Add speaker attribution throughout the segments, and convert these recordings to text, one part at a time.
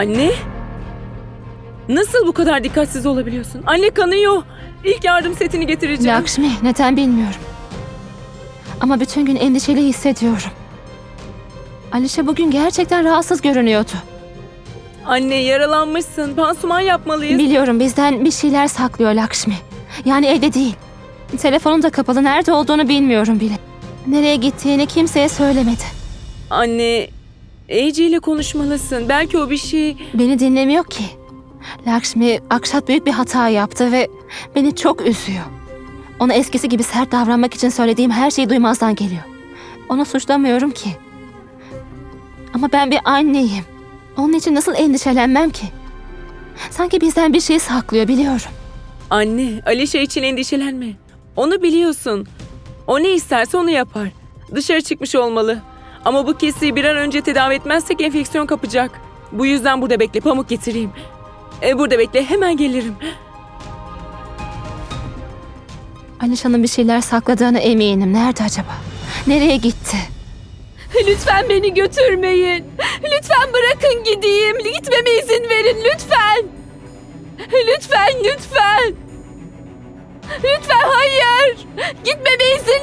Speaker 1: Anne? Nasıl bu kadar dikkatsiz olabiliyorsun? Anne kanıyor. İlk yardım setini getireceğim.
Speaker 2: Lakşmi neden bilmiyorum. Ama bütün gün endişeli hissediyorum. Alişe bugün gerçekten rahatsız görünüyordu.
Speaker 1: Anne yaralanmışsın. Pansuman yapmalıyız.
Speaker 2: Biliyorum bizden bir şeyler saklıyor Lakşmi. Yani evde değil. Telefonun da kapalı nerede olduğunu bilmiyorum bile. Nereye gittiğini kimseye söylemedi.
Speaker 1: Anne, Ece ile konuşmalısın. Belki o bir şey...
Speaker 2: Beni dinlemiyor ki. Lakshmi Akşat büyük bir hata yaptı ve beni çok üzüyor. Ona eskisi gibi sert davranmak için söylediğim her şeyi duymazdan geliyor. Onu suçlamıyorum ki. Ama ben bir anneyim. Onun için nasıl endişelenmem ki? Sanki bizden bir şey saklıyor biliyorum.
Speaker 1: Anne, Alişe için endişelenme. Onu biliyorsun. O ne isterse onu yapar. Dışarı çıkmış olmalı. Ama bu kesiyi bir an önce tedavi etmezsek enfeksiyon kapacak. Bu yüzden burada bekle, pamuk getireyim. E, burada bekle, hemen gelirim.
Speaker 2: Alişan'ın bir şeyler sakladığına eminim. Nerede acaba? Nereye gitti?
Speaker 3: Lütfen beni götürmeyin. Lütfen bırakın gideyim. Gitmeme izin verin lütfen. Lütfen, lütfen. Lütfen hayır. Gitmeme izin.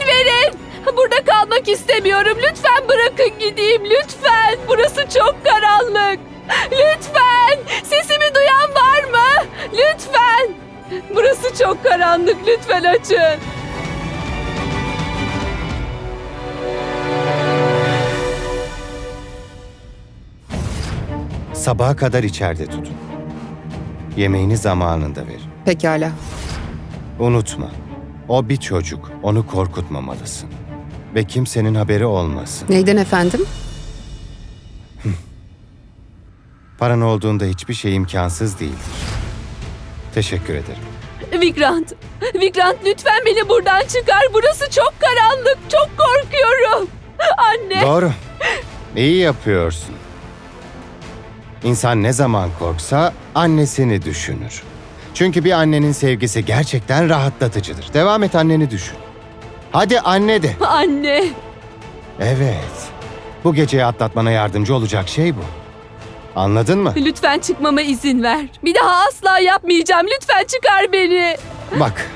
Speaker 3: Kalmak istemiyorum. Lütfen bırakın gideyim. Lütfen. Burası çok karanlık. Lütfen. Sesimi duyan var mı? Lütfen. Burası çok karanlık. Lütfen açın.
Speaker 4: Sabaha kadar içeride tutun. Yemeğini zamanında ver.
Speaker 5: Pekala.
Speaker 4: Unutma, o bir çocuk. Onu korkutmamalısın. Ve kimsenin haberi olmasın.
Speaker 5: Neyden efendim?
Speaker 4: Paran olduğunda hiçbir şey imkansız değildir. Teşekkür ederim.
Speaker 3: Vikrant. Vikrant lütfen beni buradan çıkar. Burası çok karanlık. Çok korkuyorum. Anne.
Speaker 4: Doğru. İyi yapıyorsun. İnsan ne zaman korksa annesini düşünür. Çünkü bir annenin sevgisi gerçekten rahatlatıcıdır. Devam et anneni düşün. Hadi anne de.
Speaker 3: Anne.
Speaker 4: Evet. Bu geceyi atlatmana yardımcı olacak şey bu. Anladın mı?
Speaker 3: Lütfen çıkmama izin ver. Bir daha asla yapmayacağım. Lütfen çıkar beni.
Speaker 4: Bak,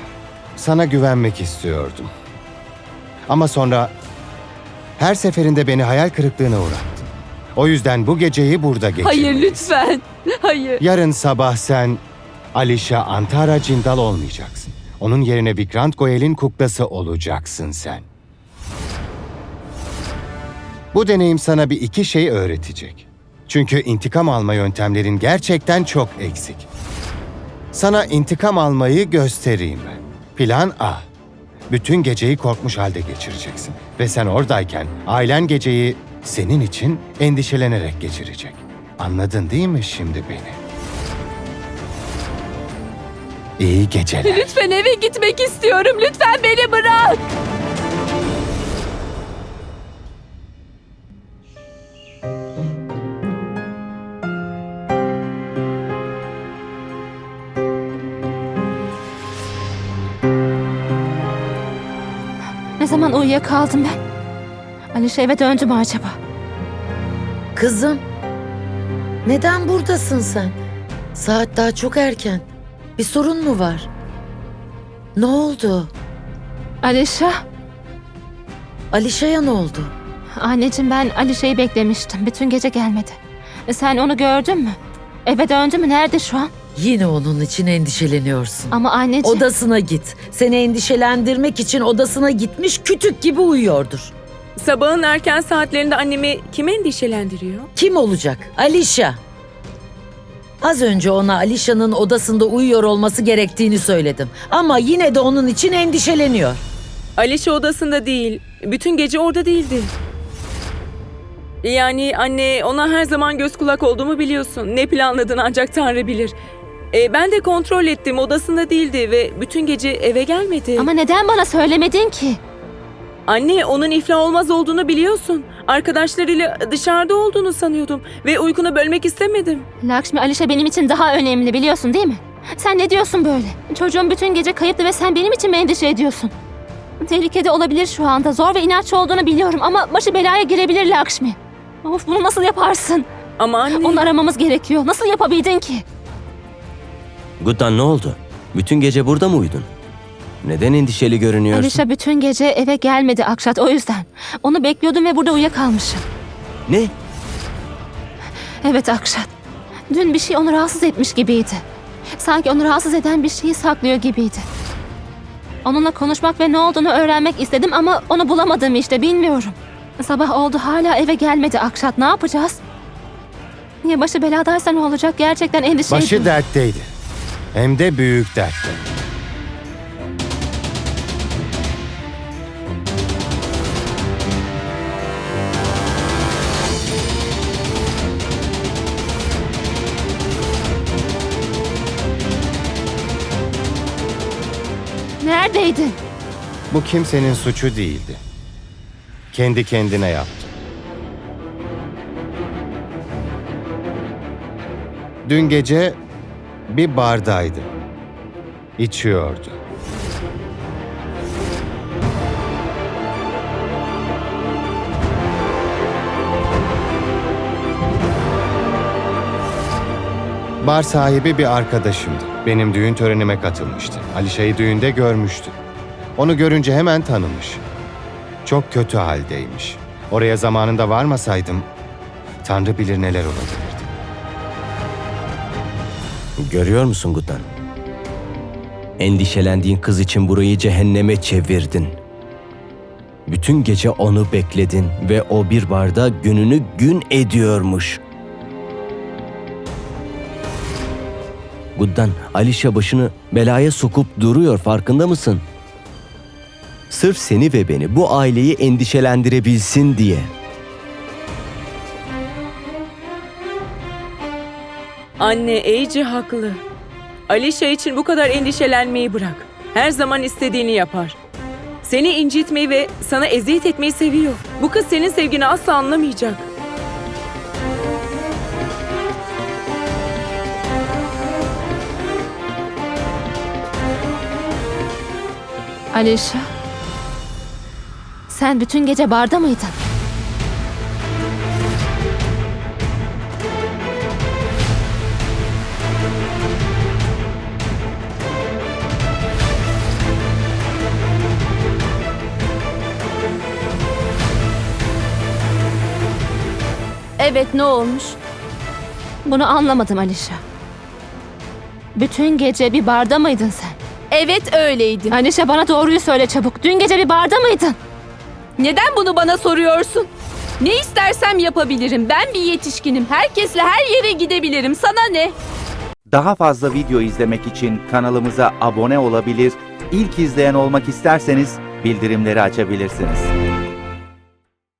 Speaker 4: sana güvenmek istiyordum. Ama sonra her seferinde beni hayal kırıklığına uğrattın. O yüzden bu geceyi burada geçirdim.
Speaker 3: Hayır lütfen. Hayır.
Speaker 4: Yarın sabah sen Alişa Antara Cindal olmayacaksın. Onun yerine Vikrant Goyal'in kuklası olacaksın sen. Bu deneyim sana bir iki şey öğretecek. Çünkü intikam alma yöntemlerin gerçekten çok eksik. Sana intikam almayı göstereyim ben. Plan A. Bütün geceyi korkmuş halde geçireceksin. Ve sen oradayken ailen geceyi senin için endişelenerek geçirecek. Anladın değil mi şimdi beni? İyi geceler.
Speaker 3: Lütfen eve gitmek istiyorum. Lütfen beni bırak.
Speaker 2: Ne zaman uyuyakaldım ben? Alişe eve döndü mü acaba?
Speaker 6: Kızım, neden buradasın sen? Saat daha çok erken. Bir sorun mu var? Ne oldu?
Speaker 2: Alişe?
Speaker 6: Alişa'ya ne oldu?
Speaker 2: Anneciğim ben Alişe'yi beklemiştim. Bütün gece gelmedi. E, Sen onu gördün mü? Eve döndü mü? Nerede şu an?
Speaker 6: Yine onun için endişeleniyorsun.
Speaker 2: Ama anneciğim...
Speaker 6: Odasına git. Seni endişelendirmek için odasına gitmiş kütük gibi uyuyordur.
Speaker 1: Sabahın erken saatlerinde annemi kim endişelendiriyor?
Speaker 6: Kim olacak? Alişa. Az önce ona Alişa'nın odasında uyuyor olması gerektiğini söyledim. Ama yine de onun için endişeleniyor.
Speaker 1: Alişe odasında değil. Bütün gece orada değildi. Yani anne ona her zaman göz kulak olduğumu biliyorsun. Ne planladığını ancak Tanrı bilir. E, ben de kontrol ettim odasında değildi ve bütün gece eve gelmedi.
Speaker 2: Ama neden bana söylemedin ki?
Speaker 1: Anne onun iflah olmaz olduğunu biliyorsun. Arkadaşlarıyla dışarıda olduğunu sanıyordum ve uykunu bölmek istemedim.
Speaker 2: Lakşmi Alişe benim için daha önemli biliyorsun değil mi? Sen ne diyorsun böyle? Çocuğum bütün gece kayıptı ve sen benim için mi endişe ediyorsun? Tehlikede olabilir şu anda. Zor ve inatçı olduğunu biliyorum ama başı belaya girebilir Lakşmi. Of bunu nasıl yaparsın?
Speaker 1: Ama anne...
Speaker 2: Onu aramamız gerekiyor. Nasıl yapabildin ki?
Speaker 5: Guddan ne oldu? Bütün gece burada mı uyudun? Neden endişeli görünüyorsun?
Speaker 2: Alişa bütün gece eve gelmedi Akşat o yüzden. Onu bekliyordum ve burada uyuyakalmışım.
Speaker 5: Ne?
Speaker 2: Evet Akşat. Dün bir şey onu rahatsız etmiş gibiydi. Sanki onu rahatsız eden bir şeyi saklıyor gibiydi. Onunla konuşmak ve ne olduğunu öğrenmek istedim ama onu bulamadım işte bilmiyorum. Sabah oldu hala eve gelmedi Akşat ne yapacağız? Niye başı beladaysa ne olacak gerçekten endişeliyim.
Speaker 4: Başı dertteydi. Hem de büyük dertte.
Speaker 2: Neredeydin?
Speaker 4: Bu kimsenin suçu değildi. Kendi kendine yaptı. Dün gece bir bardaydı. İçiyordu. Bar sahibi bir arkadaşımdı. Benim düğün törenime katılmıştı. Alişa'yı düğünde görmüştü. Onu görünce hemen tanımış. Çok kötü haldeymiş. Oraya zamanında varmasaydım Tanrı bilir neler olabilirdi.
Speaker 5: Görüyor musun Guddan? Endişelendiğin kız için burayı cehenneme çevirdin. Bütün gece onu bekledin ve o bir barda gününü gün ediyormuş. Guddan, Alişa başını belaya sokup duruyor farkında mısın? Sırf seni ve beni bu aileyi endişelendirebilsin diye.
Speaker 1: Anne Ece haklı. Alişa için bu kadar endişelenmeyi bırak. Her zaman istediğini yapar. Seni incitmeyi ve sana eziyet etmeyi seviyor. Bu kız senin sevgini asla anlamayacak.
Speaker 2: Alişa. Sen bütün gece barda mıydın?
Speaker 3: Evet ne olmuş?
Speaker 2: Bunu anlamadım Alişa. Bütün gece bir barda mıydın sen?
Speaker 3: Evet öyleydim.
Speaker 2: Alişa bana doğruyu söyle çabuk. Dün gece bir barda mıydın?
Speaker 3: Neden bunu bana soruyorsun? Ne istersem yapabilirim. Ben bir yetişkinim. Herkesle her yere gidebilirim. Sana ne?
Speaker 7: Daha fazla video izlemek için kanalımıza abone olabilir, ilk izleyen olmak isterseniz bildirimleri açabilirsiniz.